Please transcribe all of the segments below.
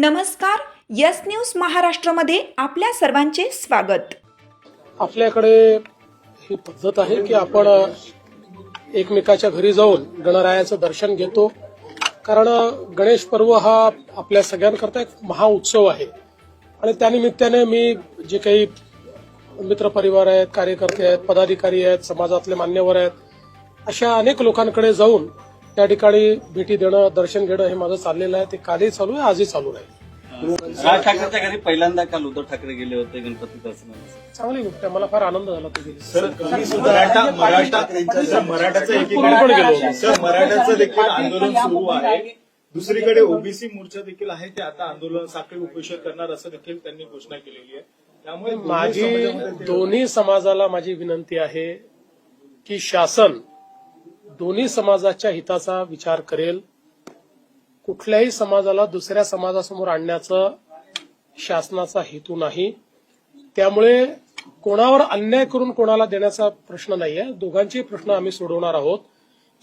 नमस्कार yes news महाराष्ट्रामध्ये आपल्या सर्वांचे स्वागत. आपल्याकडे ही पद्धत आहे की आपण एकमेकाच्या घरी जाऊन गणरायाचं दर्शन घेतो. कारण गणेश पर्व हा आपल्या सगळ्यांकरता एक महाउत्सव आहे. आणि त्यानिमित्ताने मी जे काही मित्रपरिवार आहेत कार्यकर्ते आहेत पदाधिकारी आहेत समाजातले मान्यवर आहेत अशा अनेक लोकांकडे जाऊन त्या ठिकाणी भेटी देणं दर्शन घेणं हे माझं चाललेलं आहे. ते कालही चालू आहे आजही चालू आहे. राज ठाकरेच्या घरी पहिल्यांदा काल उद्धव ठाकरे गेले होते गणपती दर्शनाला? चांगली गोष्ट आहे. मला फार आनंद झाला ते गेले. सर तुम्ही सुद्धा मराठा मराठा सर, मराठाचं. सर देखील आंदोलन सुरू आहे. दुसरीकडे ओबीसी मोर्चा देखील आहे ते आता आंदोलन साखळी उपोषण करणार असं देखील त्यांनी घोषणा केलेली आहे. त्यामुळे दोन्ही माझी समाजामध्ये ते- दोन्ही समाजाला माझी विनंती आहे की शासन दोन्ही समाजाच्या हिताचा विचार करेल. कुठल्याही समाजाला दुसऱ्या समाजासमोर आणण्याचा शासनाचा हेतू नाही. त्यामुळे कोणावर अन्याय करून कोणाला देण्याचा प्रश्न नाहीये. दोघांचे प्रश्न आम्ही सोडवणार आहोत.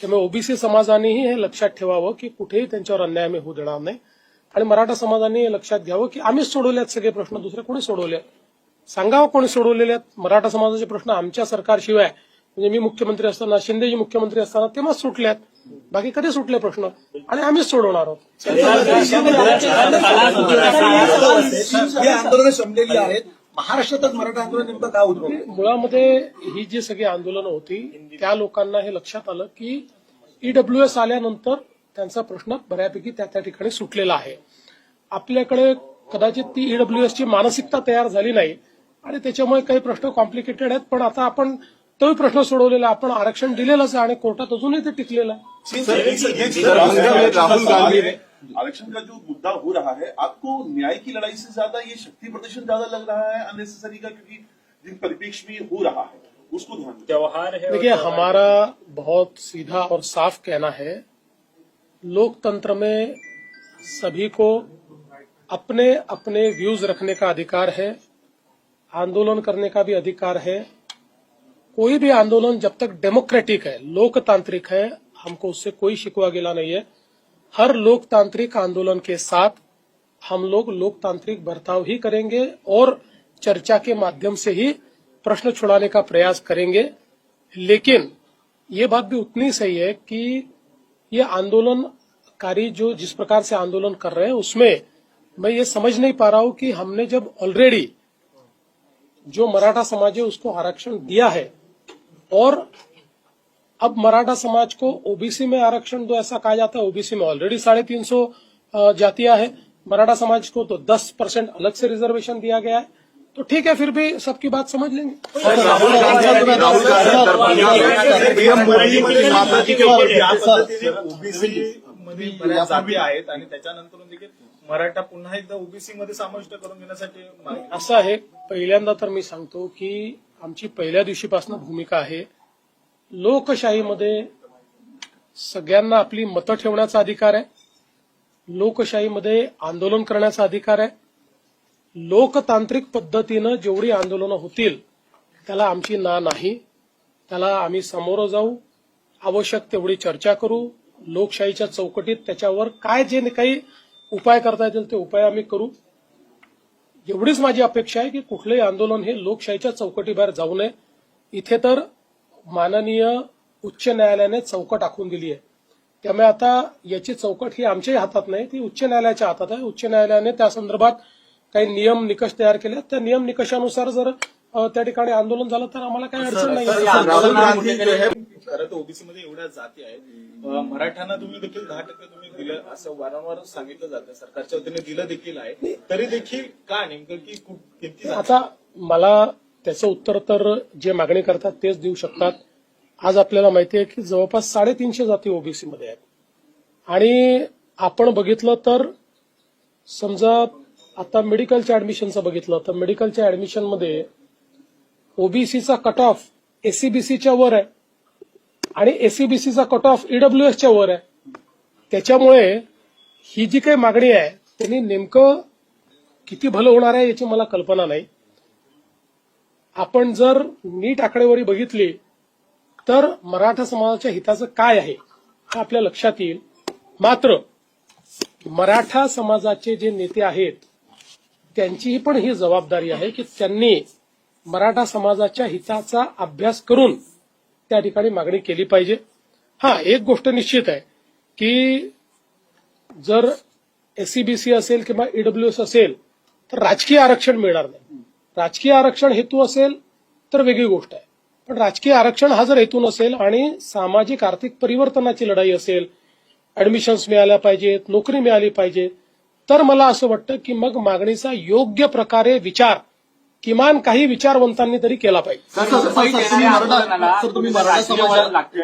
त्यामुळे ओबीसी समाजानेही हे लक्षात ठेवावं की कुठेही त्यांच्यावर अन्याय आम्ही होऊ देणार नाही. आणि मराठा समाजाने हे लक्षात घ्यावं की आम्हीच सोडवले आहेत सगळे प्रश्न दुसरे कोणी सोडवले सांगावं कोणी सोडवलेले आहेत मराठा समाजाचे प्रश्न आमच्या सरकारशिवाय म्हणजे मी मुख्यमंत्री असताना शिंदेजी मुख्यमंत्री असताना तेव्हाच सुटले आहेत बाकी कधी सुटले प्रश्न? आणि आम्हीच सोडवणार आहोत. आंदोलनं संपलेली आहेत. महाराष्ट्रातच मराठा आंदोलन नेमकं का उद्भवलं? मुळामध्ये ही जी सगळी आंदोलनं होती त्या लोकांना हे लक्षात आलं की ईडब्ल्यू एस आल्यानंतर त्यांचा प्रश्न बऱ्यापैकी त्या त्या ठिकाणी सुटलेला आहे. आपल्याकडे कदाचित ती ईडब्ल्यू एसची मानसिकता तयार झाली नाही आणि त्याच्यामुळे काही प्रश्न कॉम्प्लिकेटेड आहेत पण आता आपण तोही प्रश्न सोडवलेला. आपण आरक्षण दिलेलंच आहे आणि कोर्टात अजूनही ते टिकलेलं आहे. राहुल गांधी आरक्षण का जो मुद्दा हो रहा है आपको न्याय की लड़ाई से ज़्यादा ये शक्ति प्रदर्शन ज़्यादा लग रहा है अननेसेसरी का? क्योंकि जिन परिप्रेक्ष्य में हो रहा है उसको ध्यान त्योहार है देखिए हमारा बहुत सीधा और साफ़ कहना है लोकतंत्र में सभी को अपने अपने व्यूज़ रखने का अधिकार है आंदोलन करने का भी अधिकार है कोई भी आंदोलन जब तक डेमोक्रेटिक है, लोकतांत्रिक है, हमको उससे कोई शिकवा गिला नहीं है। हर लोकतांत्रिक आंदोलन के साथ हम लोग लोकतांत्रिक बर्ताव ही करेंगे और चर्चा के माध्यम से ही प्रश्न छुड़ाने का प्रयास करेंगे। लेकिन ये बात भी उतनी सही है कि ये आंदोलनकारी जो जिस प्रकार से आंदोलन कर रहे हैं, उसमें मैं ये समझ नहीं पा रहा हूँ कि हमने जब ऑलरेडी जो मराठा समाज है, उसको आरक्षण दिया है और अब मराठा समाज को ओबीसी में आरक्षण दो ऐसा कहा जाता है ओबीसी में ऑलरेडी साढ़े तीन सौ जातियां है। मराठा समाज को तो दस परसेंट अलग से रिजर्वेशन दिया गया है। तो ठीक है फिर भी सबकी बात समझ लेंगे। पीएम मोदी या पद्धतीने ओबीसी मध्ये बऱ्याच जाती आहेत आणि त्याच्यानंतर देखील मराठा पुन्हा एकदा ओबीसी मध्ये समाविष्ट करून घेण्यासाठी असं आहे. पहिल्यांदा तर मी सांगतो की आमची पहिल्या दिवशीपासून भूमिका आहे. लोकशाहीमध्ये सगळ्यांना आपली मतं ठेवण्याचा अधिकार आहे. लोकशाहीमध्ये आंदोलन करण्याचा अधिकार आहे. लोकतांत्रिक पद्धतीनं जेवढी आंदोलनं होतील त्याला आमची ना नाही. त्याला आम्ही सामोरं जाऊ. आवश्यक तेवढी चर्चा करू. लोकशाहीच्या चौकटीत त्याच्यावर काय जे काही उपाय करता येतील ते उपाय आम्ही करू. एवढीच माझी अपेक्षा आहे की कुठलंही आंदोलन हे लोकशाहीच्या चौकटीबाहेर जाऊ नये. इथे तर माननीय उच्च न्यायालयाने चौकट आखून दिली आहे. त्यामुळे आता याची चौकट ही आमच्याही हातात नाही ती उच्च न्यायालयाच्या हातात आहे. उच्च न्यायालयाने त्या संदर्भात काही नियम निकष तयार केले आहेत. त्या नियम निकषानुसार जर त्या ठिकाणी आंदोलन झालं तर आम्हाला काही अडचण नाही. खरं तर ओबीसी मध्ये एवढ्या जाती आहेत. मराठ्यांना तुम्ही देखील दहा टक्के तुम्ही दिलं असं वारंवार सांगितलं जातं. सरकारच्या वतीने दिलं देखील आहे. तरी देखील का नेमकं की जाती आता मला त्याचं उत्तर तर जे मागणी करतात तेच देऊ शकतात. आज आपल्याला माहिती आहे की जवळपास साडेतीनशे जाती ओबीसी मध्ये आहेत. आणि आपण बघितलं तर समजा आता मेडिकलच्या ऍडमिशनचं बघितलं तर मेडिकलच्या ऍडमिशनमध्ये ओबीसीचा कट ऑफ एससीबीसीच्या वर आहे. आणि एससीबीसीचा कट ऑफ ईडब्ल्यू एसच्या वर आहे. त्याच्यामुळे ही जी काही मागणी आहे त्यांनी नेमकं किती भलं होणार आहे याची मला कल्पना नाही. आपण जर नीट आकडेवारी बघितली तर मराठा समाजाच्या हिताचं काय आहे हे आपल्या लक्षात येईल. मात्र मराठा समाजाचे जे नेते आहेत त्यांचीही पण ही जबाबदारी आहे की त्यांनी मराठा समाजाच्या हिताचा अभ्यास करून त्या ठिकाणी मागणी केली पाहिजे. हा एक गोष्ट निश्चित आहे की जर एससीबीसी असेल किंवा ईडब्ल्यूएस असेल तर राजकीय आरक्षण मिळणार नाही. राजकीय आरक्षण हेतू असेल तर वेगळी गोष्ट आहे. पण राजकीय आरक्षण हा जर हेतू नसेल आणि सामाजिक आर्थिक परिवर्तनाची लढाई असेल ऍडमिशन्स मिळाल्या पाहिजेत नोकरी मिळाली पाहिजे तर मला असं वाटतं की मग मागणीचा योग्य प्रकारे विचार किमान काही विचारवंतांनी तरी केला पाहिजे.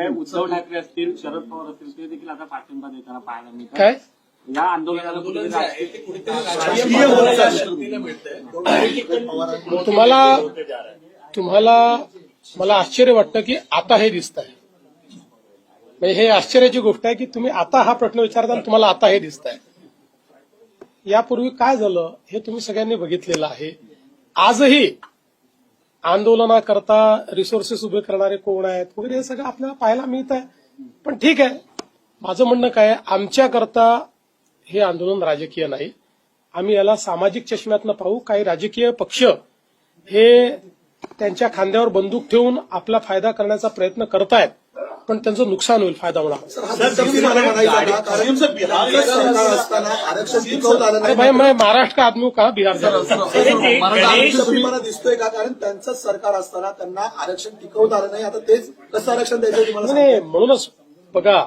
उद्धव ठाकरे असतील शरद पवार असतील ते देखील आता पाठिंबा देताना पाहायला मिळतात. काय? या आंदोलनाला. तुम्हाला तुम्हाला मला आश्चर्य वाटतं की आता हे दिसत आहे. म्हणजे हे आश्चर्याची गोष्ट आहे की तुम्ही आता हा प्रश्न विचारता आणि तुम्हाला आता हे दिसत आहे. यापूर्वी काय झालं हे तुम्ही सगळ्यांनी बघितलेलं आहे. आजही आंदोलनाकरता रिसोर्सेस उभे करणारे कोण आहेत वगैरे हे सगळं आपल्याला पाहायला मिळत आहे पण ठीक आहे. माझं म्हणणं काय आमच्याकरता हे आंदोलन राजकीय नाही. आम्ही याला सामाजिक चष्म्यातनं पाहू. काही राजकीय पक्ष हे त्यांच्या खांद्यावर बंदूक ठेवून आपला फायदा करण्याचा प्रयत्न करतायत. पण त्यांचं नुकसान होईल फायदा होणार नाही. हा मुद्दा मला म्हणायचा ना, कारण त्यांचं सरकार असताना आरक्षण टिकवता आलं अरे नाही भाई मैं महाराष्ट्र का आदमी हूं, कहा बिहार दिसतोय का कारण त्यांचंच सरकार असताना त्यांना आरक्षण टिकवता आलं नाही आता तेच कसं आरक्षण द्यायचं तुम्हाला नाही नाही, म्हणूनच बघा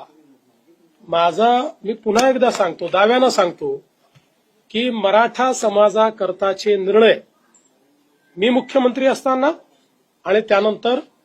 माझा मी पुन्हा एकदा सांगतो दाव्यानं सांगतो की मराठा समाजाकरताचे निर्णय मी मुख्यमंत्री असताना आणि त्यानंतर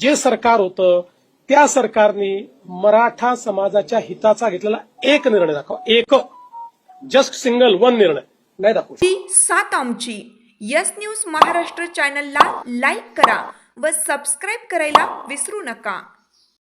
जे सरकार होतं त्या सरकारने मराठा समाजाच्या हिताचा घेतलेला एक निर्णय दाखवा. एक. जस्ट सिंगल वन निर्णय. नाही दाखवू ती सात आमची. यस न्यूज महाराष्ट्र चॅनलला लाईक करा व सबस्क्राईब करायला विसरू नका.